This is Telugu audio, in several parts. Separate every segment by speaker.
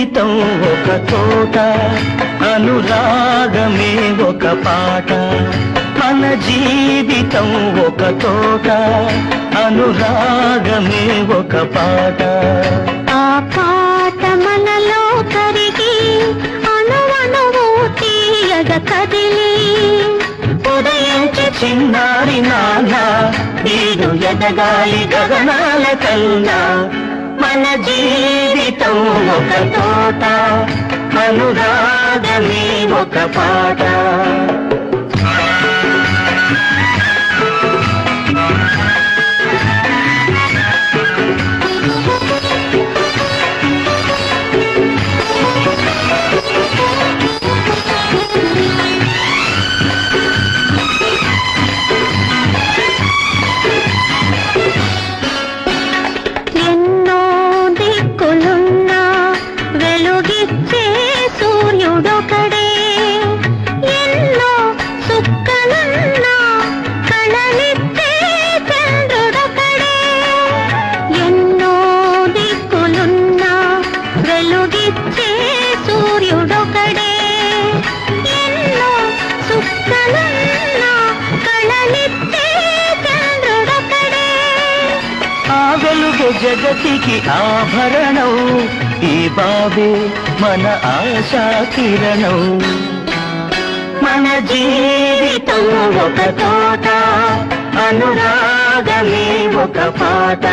Speaker 1: జీవితం ఒక తోట అనురాగమే ఒక పాట. మన జీవితం ఒక తోట అనురాగమే ఒక పాట.
Speaker 2: ఆ పాట మనలో కరిగి అణువణువు తీయగ కదిలి.
Speaker 1: ఉదయించి చిన్నారి నాన్న వీడు ఎదగాలి గగనాల కన్నా. మన జీవితం ఒక తోట అనురాగమే ఒక పాట. జగతికి ఆభరణం. ఈ బాబే మన ఆశా కిరణం. మన జీవితం ఒక తోట అనురాగమే ఒక పాట.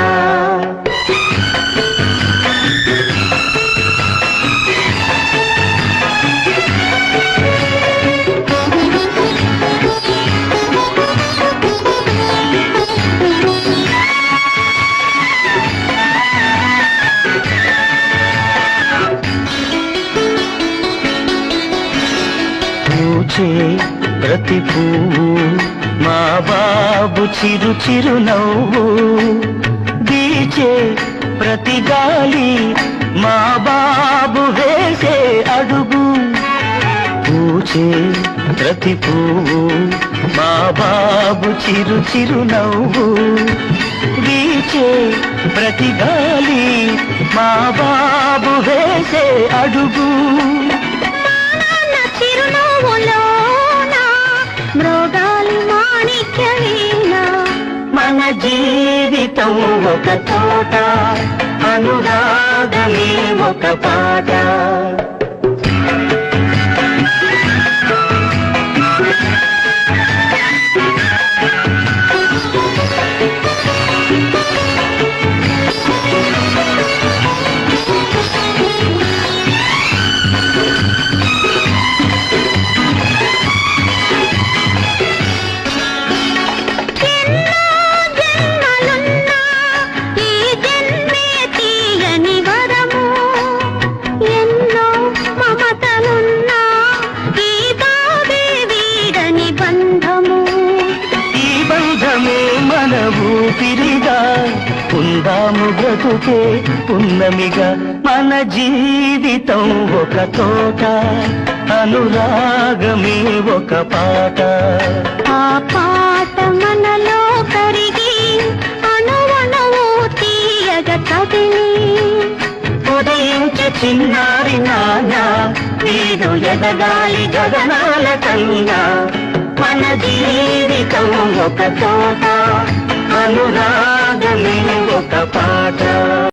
Speaker 1: పూచే ప్రతి పువ్వు మా బాబు చిరు చిరు నవ్వు బీచే ప్రతి గాలి మా బాబు వేసే అడుగు పూచే ప్రతి పువ్వు మా బాబు చిరు చిరు నవ్వు వీచే ప్రతి గాలి మా బాబు వేసే అడుగు
Speaker 2: చిరునవ్వులో మృగాలి మాణిక్య
Speaker 1: మన జీవితం ఒక తోట అనురాగమే ఒక పాట. ఊపిరిగా ఉందాము బ్రతుకే పున్నమిగా మన జీవితం ఒక తోట అనురాగమే ఒక పాట.
Speaker 2: ఆ పాట మనలో కరిగి అణువణువు తీయగ కదిలి
Speaker 1: ఉదయించి చిన్నారి నాన్న వీడు ఎదగాలి గగనాల కన్నా. మన జీవితం ఒక తోట. అనురాగమే ఒక పాట.